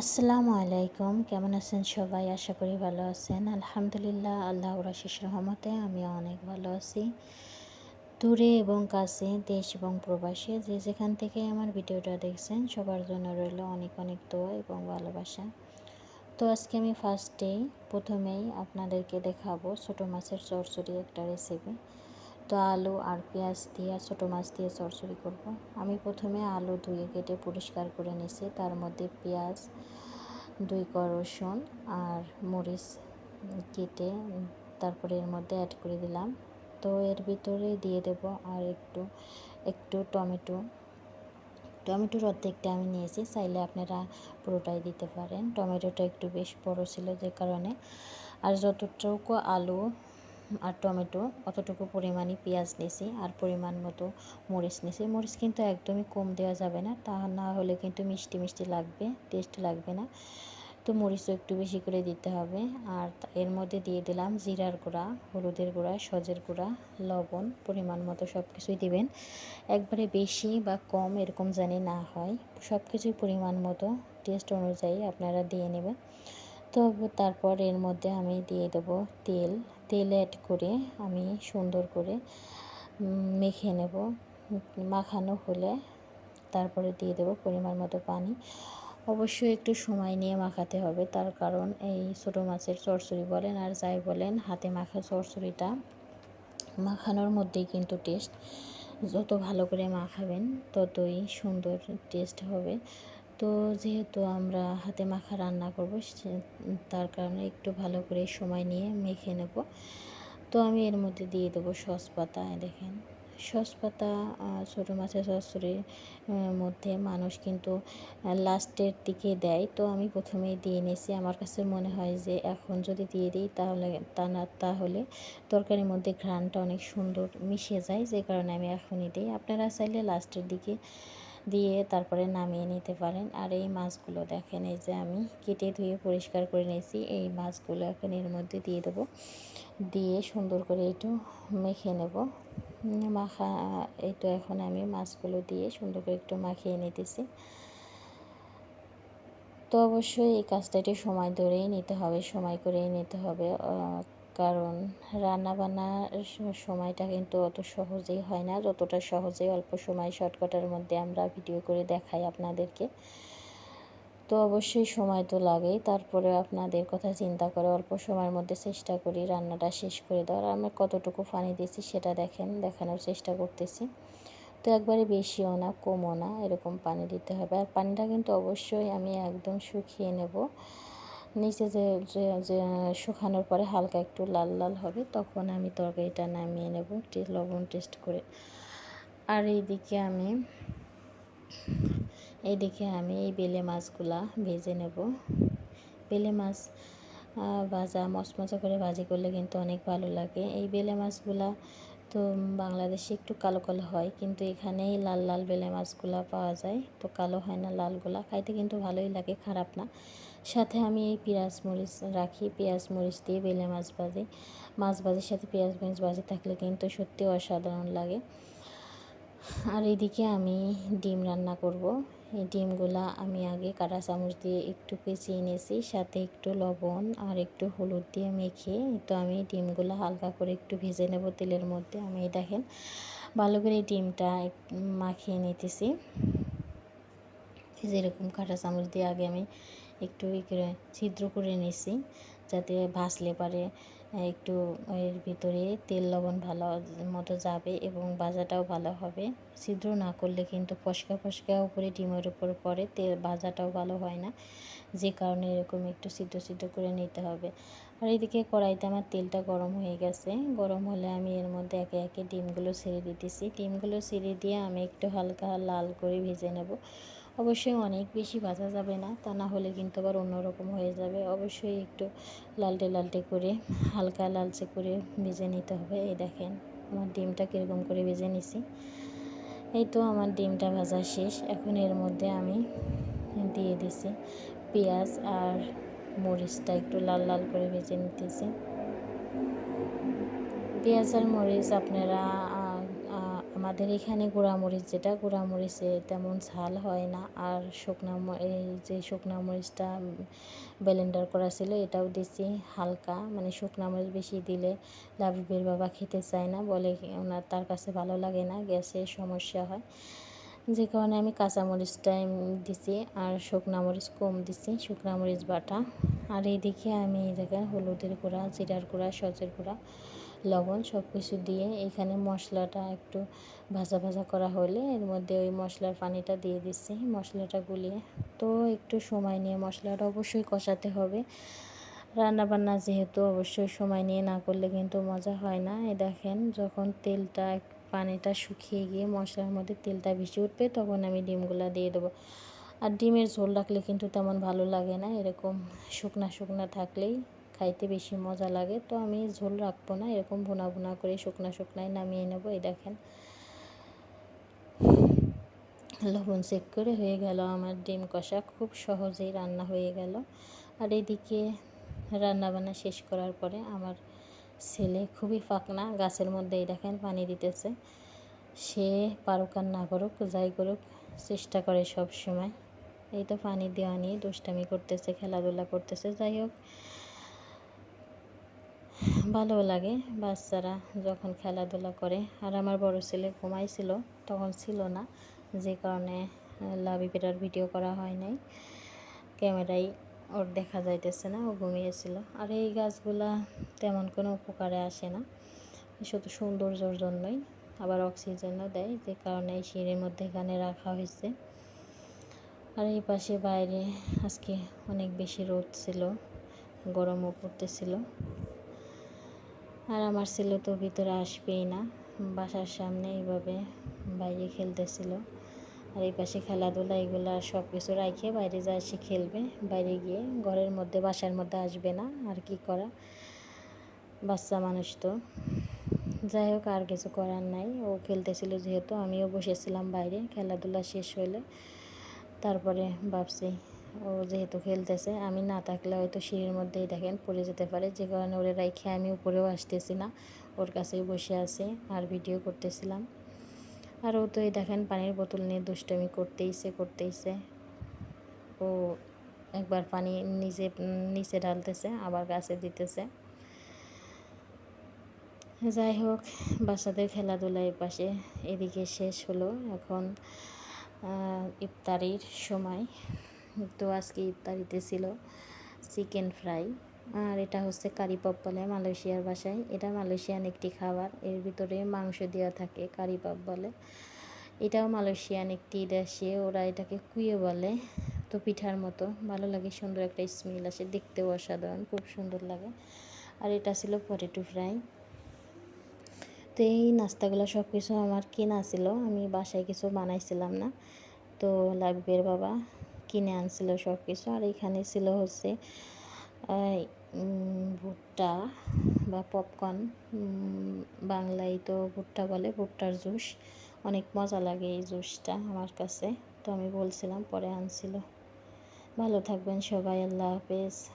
আসসালামু আলাইকুম। কেমন আছেন সবাই? আশা করি ভালো আছেন। আলহামদুলিল্লাহ আল্লাহ রাশিস রহমতে আমি অনেক ভালো আছি। দূরে এবং কাছে, দেশ এবং প্রবাসে যে যেখান থেকে আমার ভিডিওটা দেখছেন, সবার জন্য রইল অনেক অনেক দোয়া এবং ভালোবাসা। তো আজকে আমি ফার্স্টেই প্রথমেই আপনাদেরকে দেখাবো ছোটো মাছের চরচড়ি একটা রেসিপি তো আলু আর পেঁয়াজ দিয়ে ছোটো মাছ দিয়ে চরচড়ি করব। আমি প্রথমে আলু ধুয়ে কেটে পরিষ্কার করে নিছি। তার মধ্যে পেঁয়াজ, দুই ক রসুন আর মরিচ কেটে তারপরে এর মধ্যে অ্যাড করে দিলাম। তো এর ভিতরে দিয়ে দেব আর একটু একটু টমেটো। টমেটোর অর্ধেকটা আমি নিয়েছি। চাইলে আপনারা পুরোটাই দিতে পারেন। টমেটোটা একটু বেশ বড় ছিল যে কারণে। আর যতটুকু আলু আর টমেটো, অতটুকু পরিমাণই পেঁয়াজ নিয়েছি আর পরিমাণ মতো মরিচ নিয়েছি মরিচ কিন্তু একদমই কম দেওয়া যাবে না, তা না হলে কিন্তু মিষ্টি মিষ্টি লাগবে টেস্ট লাগবে না। তো মরিচও একটু বেশি করে দিতে হবে আর এর মধ্যে দিয়ে দিলাম জিরার গুঁড়া, হলুদের গুঁড়া, সজের গুঁড়া, লবণ, পরিমাণ মতো সব কিছুই দিবেন। একবারে বেশি বা কম এরকম জানি না হয় সব কিছুই পরিমাণ মতো টেস্ট অনুযায়ী আপনারা দিয়ে নেবেন। তো তারপর এর মধ্যে আমি দিয়ে দেব তেল। তেল অ্যাড করে আমি সুন্দর করে মেখে নেব। মাখানো হলে তারপরে দিয়ে দেব পরিমাণ মতো পানি। অবশ্যই একটু সময় নিয়ে মাখাতে হবে। তার কারণ এই ছোটো মাছের চরচড়ি বলেন আর যাই বলেন, হাতে মাখা চরচড়িটা মাখানোর মধ্যেই কিন্তু টেস্ট যত ভালো করে মাখাবেন ততই সুন্দর টেস্ট হবে। তো যেহেতু আমরা হাতে মাখা রান্না করব তার কারণে একটু ভালো করে সময় নিয়ে মেখে নেব। তো আমি এর মধ্যে দিয়ে দেবো সস পাতা দেখেন। সস পাতা ছোটো মাছের চচ্চড়ির মধ্যে মানুষ কিন্তু লাস্টের দিকে দেয়। তো আমি প্রথমেই দিয়ে নিয়েছি। আমার কাছে মনে হয় যে এখন যদি দিয়ে দিই, তাহলে তা না, তাহলে তরকারির মধ্যে ঘ্রাণটা অনেক সুন্দর মিশে যায়, যে কারণে আমি এখনই দিই। আপনারা চাইলে লাস্টের দিকে দিয়ে তারপরে নামিয়ে নিতে পারেন। আর এই মাছগুলো দেখেন, এই যে আমি কেটে ধুয়ে পরিষ্কার করে নিয়েছি। এই মাছগুলো এখন এর মধ্যে দিয়ে দেবো। দিয়ে সুন্দর করে একটু মেখে নেব। মাখা এই এখন আমি মাছগুলো দিয়ে সুন্দর করে একটু মাখিয়ে নিতেছি। তো অবশ্যই এই কাজটা একটু সময় ধরেই নিতে হবে, সময় করেই নিতে হবে। কারণ রান্না বান্নার সময়টা কিন্তু অত সহজেই হয় না। যতটা সহজেই অল্প সময় শর্টকাটের মধ্যে আমরা ভিডিও করে দেখাই আপনাদেরকে। তো অবশ্যই সময় তো লাগেই। তারপরে আপনাদের কথা চিন্তা করে অল্প সময়ের মধ্যে চেষ্টা করি রান্নাটা শেষ করে দেওয়ার। আমি কতটুকু পানি দিয়েছি সেটা দেখেন, দেখানোর চেষ্টা করতেছি। তো একবারে বেশিও না, কমও না, এরকম পানি দিতে হবে। আর পানিটা কিন্তু অবশ্যই আমি একদম শুকিয়ে নেব। নিচে যে শুকানোর পরে হালকা একটু লাল লাল হবে, তখন আমি তরকারিটা নামিয়ে নেব লবণ টেস্ট করে। আর এইদিকে আমি এইদিকে আমি এই বেলে মাছগুলা ভেজে নেব। বেলে মাছ ভাজা, মচমচা করে ভাজি করলে কিন্তু অনেক ভালো লাগে। এই বেলে মাছগুলা তো বাংলাদেশে একটু কালো কালো হয়, কিন্তু এখানেই লাল লাল বেলে মাছগুলা পাওয়া যায়। তো কালো হয় না লালগুলা, খাইতে কিন্তু ভালোই লাগে, খারাপ না। সাথে আমি এই পেঁয়াজ মরিচ রাখি, পেঁয়াজ মরিচ দিয়ে বেলে মাছ ভাজি। মাছ ভাজির সাথে পেঁয়াজ মরিচ ভাজি থাকলে কিন্তু সত্যি অসাধারণ লাগে। আর এদিকে আমি ডিম রান্না করব। এই ডিমগুলা আমি আগে কাটা চামচ দিয়ে একটু কুচিয়ে নিয়েছি সাথে একটু লবণ আর একটু হলুদ দিয়ে মেখে, তো আমি ডিমগুলো হালকা করে একটু ভেজে নেব তেলের মধ্যে। আমি দেখেন ভালো করে ডিমটা মাখিয়ে নিতেছি। যেরকম কাটা চামচ দিয়ে আগে আমি একটু ছিদ্র করে নিছি, যাতে ভাসলে পারে একটু এর ভিতরে তেল লবণ ভালো মতো যাবে এবং ভাজাটাও ভালো হবে। ছিদ্র না করলে কিন্তু ফসকা ফসকা উপরে ডিমের উপর পরে তেল ভাজাটাও ভালো হয় না। যে কারণে এরকম একটু সিদ্ধ সিদ্ধ করে নিতে হবে। আর এদিকে কড়াইতে আমার তেলটা গরম হয়ে গেছে। গরম হলে আমি এর মধ্যে একে একে ডিমগুলো ছেড়ে দিতেছি। ডিমগুলো ছেড়ে দিয়ে আমি একটু হালকা লাল করে ভেজে নেব। অবশ্যই অনেক বেশি ভাজা যাবে না, তা না হলে কিন্তু আবার অন্যরকম হয়ে যাবে। অবশ্যই একটু লালটে লালটে করে, হালকা লালচে করে ভেজে নিতে হবে। এই দেখেন, আমার ডিমটা কীরকম করে ভেজে নিছি। এই তো আমার ডিমটা ভাজা শেষ। এখন এর মধ্যে আমি দিয়ে দিছি পেঁয়াজ আর মরিচটা একটু লাল লাল করে ভেজে নিতেছি। পেঁয়াজ আর মরিচ আপনারা আমাদের এখানে গুঁড়ামরিচ, যেটা গুঁড়ামরিচে তেমন ঝাল হয় না। আর শুকনা এই যে শুকনা মরিচটা ব্লেন্ডার করা ছিল, এটাও দিছি হালকা। মানে শুকনা মরিচ বেশি দিলে লাবিবের বাবা খেতে চায় না, বলে ওনার, তার কাছে ভালো লাগে না গ্যাসের সমস্যা হয়। যে কারণে আমি কাঁচামরিচটা দিছি আর শুকনা মরিচ কম দিছি, শুকনা মরিচ বাটা। আর এইদিকে আমি এই জায়গায় হলুদের গুঁড়া, জিরার গুঁড়া, সজের গুঁড়া, লবণ সব কিছু দিয়ে এখানে মশলাটা একটু ভাজা ভাজা করা হলে এর মধ্যে ওই মশলার পানিটা দিয়ে দিচ্ছি মশলাটা গুলিয়ে তো একটু সময় নিয়ে মশলাটা অবশ্যই কষাতে হবে। রান্না বান্না যেহেতু অবশ্যই সময় নিয়ে না করলে কিন্তু মজা হয় না। এ দেখেন যখন তেলটা পানিটা শুকিয়ে গিয়ে মশলার মধ্যে তেলটা ভেসে উঠবে, তখন আমি ডিমগুলো দিয়ে দেবো। আর ডিমের ঝোল রাখলে কিন্তু তেমন ভালো লাগে না, এরকম শুকনা শুকনা থাকলেই খাইতে বেশি মজা লাগে। তো আমি ঝোল রাখব না, এরকম ভুনা ভুনা করে শুকনা শুকনায় নামিয়ে নেব, এই দেখেন। লবণ চেক করে হয়ে গেল আমার ডিম কষা, খুব সহজেই রান্না হয়ে গেল। আর এদিকে রান্না বান্না শেষ করার পরে আমার ছেলে খুবই ফাঁকনা গাছের মধ্যেই দেখেন পানি দিতেছে। সে পারুক আর না করুক যাই করুক, চেষ্টা করে সব সময়। এই তো পানি দেওয়া নিয়ে দুষ্টামি করতেছে, খেলাধুলা করতেছে, যাই হোক। ভালো লাগে, বাচ্চারা যখন খেলাধুলা করে। আর আমার বড় ছেলে ঘুমাইছিল, তখন ছিল না, যে কারণে লাভিপেটার ভিডিও করা হয় নাই। ক্যামেরায় ওর দেখা যাইতেছে না, ও ঘুমিয়েছিল। আর এই গাছগুলা তেমন কোনো উপকারে আসে না। শুধু সৌন্দর্যর জন্যই আবার অক্সিজেনও দেয়, যে কারণে এই সিঁড়ির মধ্যে এখানে রাখা হয়েছে। আর এই পাশে বাইরে আজকে অনেক বেশি রোদ ছিল, গরমও পড়তেছিল। আর আমার ছেলে তো ভিতরে আসবেই না, বাসার সামনে এইভাবে বাইরে খেলতেছিল। আর এই পাশে খেলাধুলা এগুলা সব কিছু রাখে বাইরে যায় সে খেলবে, বাইরে গিয়ে ঘরের মধ্যে, বাসার মধ্যে আসবে না, আর কি করা? বাচ্চা মানুষ তো। যাই হোক, আর কিছু করার নাই। ও খেলতেছিল যেহেতু, আমিও বসেছিলাম বাইরে, খেলাধুলা শেষ হলে তারপরে ভাবছি ও যেহেতু খেলতেছে, আমি না থাকলে হয়তো সিঁড়ির মধ্যেই দেখেন পড়ে যেতে পারে। যে কারণে ওরে রাইখে আমি উপরেও আসতেছি না, ওর কাছেই বসে আছে আর ভিডিও করতেছিলাম। আর ও তো এই দেখেন পানির বোতল নিয়ে দুষ্টমি করতেইছে করতেইছে ও একবার পানি নিচে নিচে ঢালতেছে, আবার গাছে দিতেছে। যাই হোক, বাচ্চাদের খেলাধুলা পাশে, এদিকে শেষ হলো এখন ইফতারির সময়। তো আজকে ইফতারিতে ছিল চিকেন ফ্রাই। আর এটা হচ্ছে কারি পপ বলে মালয়েশিয়ার ভাষায় এটা মালয়েশিয়ান একটি খাবার। এর ভিতরে মাংস দেওয়া থাকে কারি পপ বলে। এটাও মালয়েশিয়ান একটি দেশে। ওরা এটাকে কুয়ে বলে। তো পিঠার মতো। ভালো লাগে, সুন্দর একটা স্মেল আসে। দেখতেও অসাধারণ, খুব সুন্দর লাগে। আর এটা ছিল পটেটো ফ্রাই তো এই নাস্তাগুলো সব কিছু আমার কেনা ছিল। আমি বাসায় কিছু বানাইছিলাম না। তো লাভবের বাবা। কিনে আনছিল সব কিছু আর এখানে ছিল হচ্ছে ভুট্টা বা পপকর্ন বাংলায় তো ভুট্টা বলে ভুট্টার জুস। অনেক মজা লাগে এই জুসটা আমার কাছে। তো আমি বলছিলাম, পরে আনছিল। ভালো থাকবেন সবাই, আল্লাহ হাফেজ।